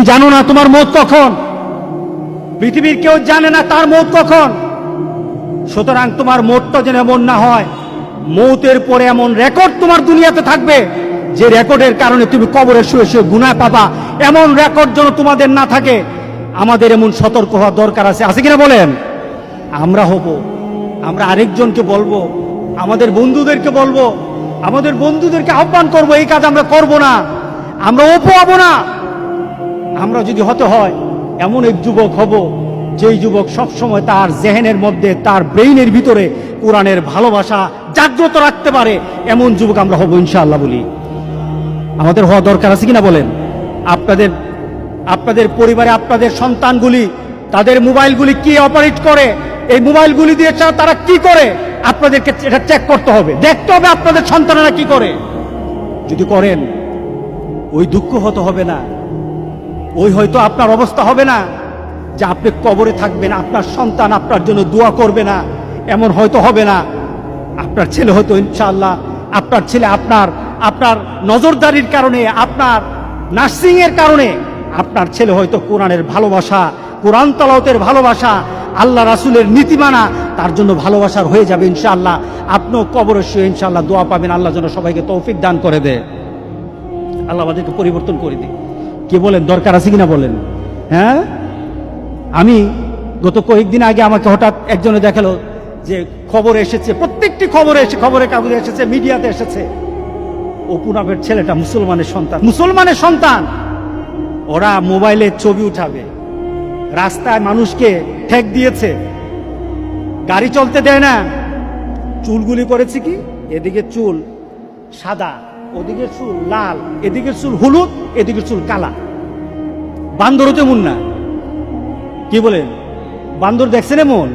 তুমি জানো না তোমার মত কখন? পৃথিবীর কেউ জানে না তার মত কখন? সুতরাং তোমার মোটটা যেন এমন না হয়, মৌতের পরে এমন রেকর্ড তোমার দুনিয়াতে থাকবে, যে রেকর্ডের কারণে তুমি কবরে শুয়ে শুয়ে গুনাহ পাবা। এমন রেকর্ড যেন তোমাদের না থাকে, আমাদের এমন সতর্ক হওয়া দরকার আছে। আছে কিনা বলেন? আমরা হব, আমরা আরেকজনকে বলব, আমাদের বন্ধুদেরকে বলব, আমাদের বন্ধুদেরকে আহ্বান করব, এই কাজ আমরা করব না। আমরা ওপো হব না। আমরা যদি হতে হয়, এমন এক যুবক হব, যেই যুবক সবসময় তার জেহেনের মধ্যে, তার ব্রেইনের ভিতরে কোরআনের ভালোবাসা জাগ্রত রাখতে পারে, এমন যুবক আমরা হব ইনশাআল্লাহ বলি। আমাদের হওয়া দরকার আছে কিনা বলেন? আপনাদের আপনাদের পরিবারে আপনাদের সন্তানগুলি, তাদের মোবাইলগুলি কি অপারেট করে? এই মোবাইলগুলি দিয়ে তা- তারা কি করে? আপনাদেরকে এটা চেক করতে হবে। দেখতে হবে আপনাদের সন্তানেরা কি করে। যদি করেন, ওই দুঃখ হতে হবে না। ওই হয়তো আপনার অবস্থা হবে না যে আপনি কবরে থাকবেন, আপনার সন্তান আপনার জন্য দোয়া করবে না, এমন হয়তো হবে না। আপনার ছেলে হয়তো ইনশাআল্লাহ, আপনার ছেলে আপনার আপনার নজরদারির কারণে, আপনার নার্সিং এর কারণে, আপনার ছেলে হয়তো কোরআনের ভালোবাসা, কোরআন তলাওতের ভালোবাসা, আল্লাহ রাসুলের নীতিমানা, তার জন্য ভালোবাসার হয়ে যাবে ইনশাআল্লাহ। আপনিও শুয়ে ইনশাআল্লাহ দোয়া পাবেন, আল্লাহ যেন সবাইকে তৌফিক দান করে দেয়। আল্লাহ আমাদেরকে পরিবর্তন করে দিই কে বলেন? দরকার আছে কিনা বলেন? হ্যাঁ? আমি গত কয়েকদিন আগে আমাকে হঠাৎ একজনে দেখাল যে খবর এসেছে, প্রত্যেকটি খবর এসে, খবরের কাগজে এসেছে, মিডিয়াতে এসেছে। অপু নামের ছেলেটা মুসলমানের সন্তান। মুসলমানের সন্তান! ওরা মোবাইলে ছবি উঠাবে। রাস্তায় মানুষকে ঠেক দিয়েছে। গাড়ি চলতে দেয় না। চুলগুলি করেছে কি? এদিকে চুল সাদা। ওদিকে চুল লাল, এদিকে চুল হলুদ, এদিকে চুল কালা। বান্দরও তেমন না। কি বলেন? বান্দর দেখছেন এমন?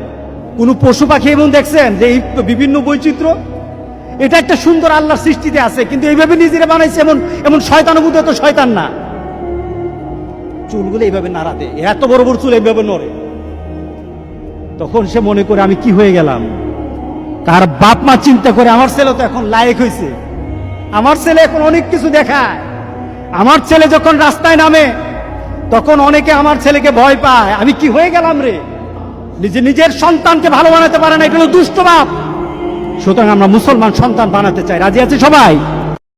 কোন পশু পাখি এমন দেখছেন যে এই বিভিন্ন বৈচিত্র্য? এটা একটা সুন্দর আল্লাহর সৃষ্টিতে আছে, কিন্তু এইভাবে নিজেরা বানাইছে এমন এমন শয়তানুভূত তো শয়তান না। চুলগুলো এইভাবে নাড়াতে এত বড় বড় চুল এইভাবে নড়ে। তখন সে মনে করে, আমি কি হয়ে গেলাম? তার বাপ মা চিন্তা করে, আমার ছেলে তো এখন লায়ক হয়েছে। আমার ছেলে এখন অনেক কিছু দেখায়। আমার ছেলে যখন রাস্তায় নামে, তখন অনেকে আমার ছেলেকে ভয় পায়। আমি কি হয়ে গেলাম রে? নিজে নিজের সন্তানকে ভালো বানাতে পারে না, এটা হলো দুষ্ট বাপ। সুতরাং আমরা মুসলমান সন্তান বানাতে চাই। রাজি আছি সবাই?